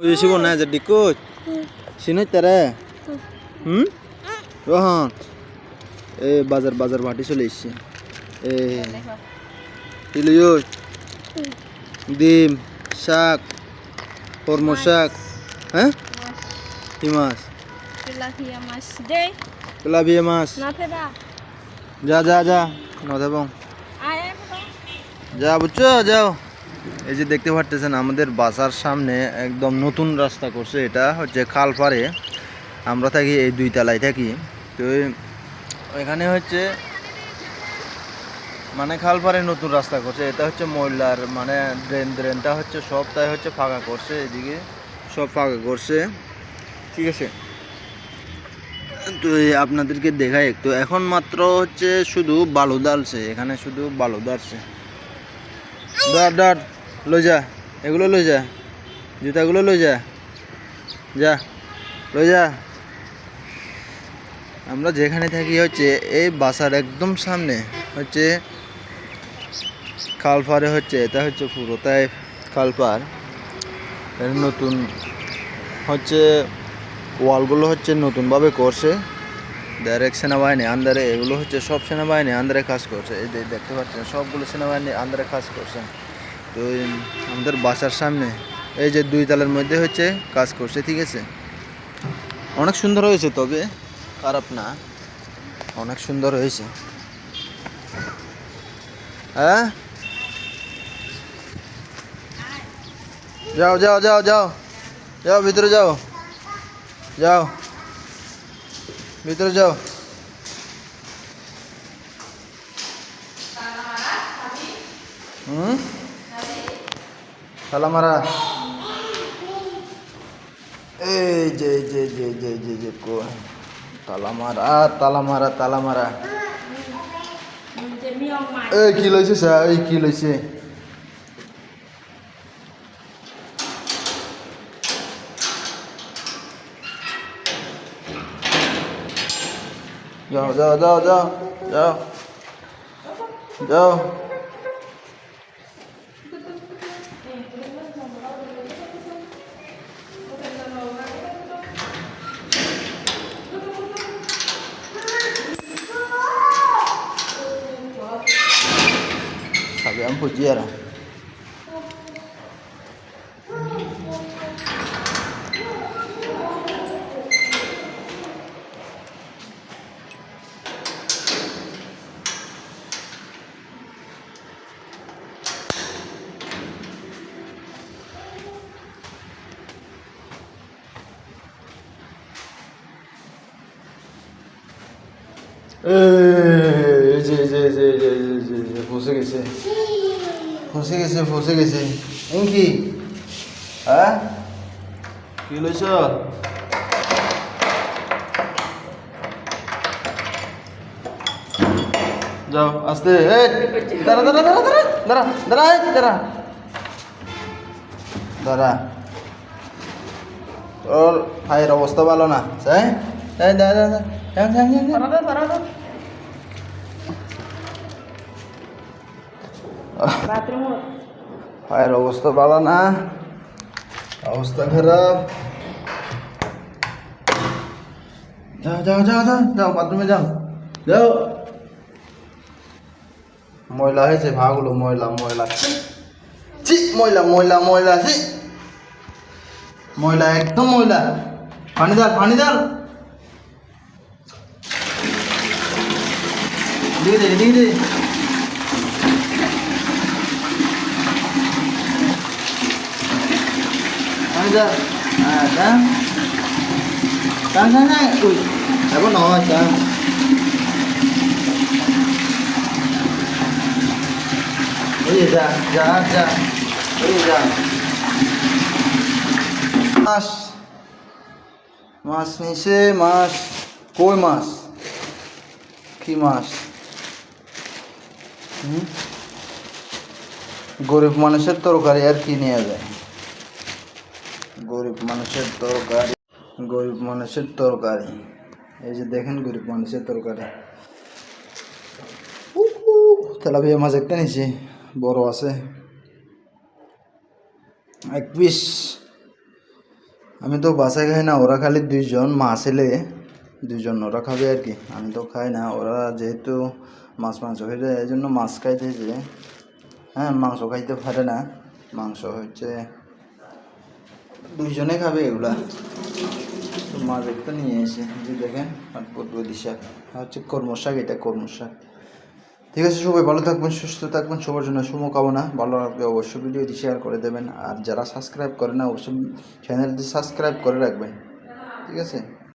শিব না যে ডিকুচ? সিনই তারে। হুম? রোহন। এ বাজার বাজার ভাটি চলে এসছে। এ ইলিয়স ডিম শাক কর্ম শাক হ্যাঁ? কি মাছ? তেলাপিয়া মাছ. যা যা যা। Ayam dong. যা বুঝছ? যাও। এই যে দেখতে পারতেছেন, আমাদের বাসার সামনে একদম নতুন রাস্তা করছে এটা, হচ্ছে খাল পারে আমরা থাকি এই দুই তলায় থাকি। তো এখানে হচ্ছে মানে খাল পারে নতুন রাস্তা করছে। এটা হচ্ছে ময়লার মানে ড্রেন, ড্রেনটা হচ্ছে সব তাই হচ্ছে ফাঁকা করছে এদিকে। সব ফাঁকা করছে। ঠিক আছে? তো আপনাদেরকে দেখাই একটু। এখন মাত্র হচ্ছে শুধু বালু ডালছে, এখানে শুধু বালু ডালছে। ডার ডার লই যা, এগুলো লই যা, জুতাগুলো লই যা যা লই যা। আমরা যেখানে থাকি হচ্ছে, এই বাসার একদম সামনে হচ্ছে খালপাড়ে হচ্ছে, এটা হচ্ছে পুরোটাই খালপাড় এর নতুন হচ্ছে, ওয়ালগুলো হচ্ছে নতুনভাবে করছে। ডাইরেক্ট সেনাবাহিনী আন্দারে এগুলো হচ্ছে সব সেনাবাহিনী আন্দারে কাজ করছে। এই যে দেখতে পাচ্ছেন, সবগুলো সেনাবাহিনী আন্দারে কাজ করছে। তো আমাদের বাসার সামনে, এই যে দুই তালের মধ্যে হচ্ছে কাজ করছে, ঠিক আছে? অনেক সুন্দর হয়েছে, তবে খারাপ না। অনেক সুন্দর হয়েছে। হ্যাঁ? যাও যাও যাও যাও। যাও, ভিতরে যাও। যাও। ভিতরে যাও হুম তালা মারা এই যে এই যে যে যে যে যে কো তালা মারা তালা মারা তালা মারা Jadi miong mai. এই কি লইছে স্যার এই কি লইছে যাও যাও যাও যাও যাও যাও Sabi এই যে যে যে যে যে যে ফসে গেছে ফসে গেছে ফসে গেছে এম কি হ্যাঁ কি লইছ যাও আস্তে দাঁড়া দাঁড়া দাঁড়া দাঁড়া দাঁড়া দাঁড়া দাঁড়া দাঁড়া তোর ভাইয়ের অবস্থা ভালো না তাই এই দাঁড়া দাঁড়া যান যান যান. পায়ের অবস্থা ভালো না অবস্থা খারাপ যাও যাও যাও যাও যাও বাথরুমে যাও যাও ময়লা হয়েছে ভাগুলো ময়লা ময়লা ছি ময়লা ময়লা ময়লা ছি ময়লা একদম ময়লা পানি দাল পানি দাল দিয়ে দে দিয়ে দে হ্যাঁ এখন দাম ওই যে যা যা যা মাছ মাছ নিছে মাছ কই মাছ কি মাছ? গরিব মানুষের তরকারি আর কি নিয়ে যায়? গরিব মানুষের তরকারি, গরিব মানুষের তরকারি। এই যে দেখেন গরিব মানুষের তরকারি। তেলাপিয়া মাছ একটা নিছি, বড় আছে। এক পিস। আমি তো বাসায় খাই না, ওরা খালি দুইজন মা ছেলে, দুইজন ওরা খাবে আর কি। আমি তো খাই না, ওরা যেহেতু মাছ, মাংস খেতে এই জন্য মাছ খাইতেছে হ্যাঁ মাংস খাইতে পারে না। মাংস হচ্ছে দুইজনে খাবে এগুলা। তো মাছ একটা নিয়ে এসে যে দেখেন, আর আর হচ্ছে কর্ম শাক, এটা কর্ম শাক। ঠিক আছে, সবাই ভালো থাকবেন, সুস্থ থাকবেন, সবার জন্য শুভকামনা। ভালো লাগবে অবশ্যই ভিডিওটি শেয়ার করে দেবেন। আর যারা সাবস্ক্রাইব করে না, অবশ্যই চ্যানেলটি সাবস্ক্রাইব করে রাখবেন। ঠিক আছে?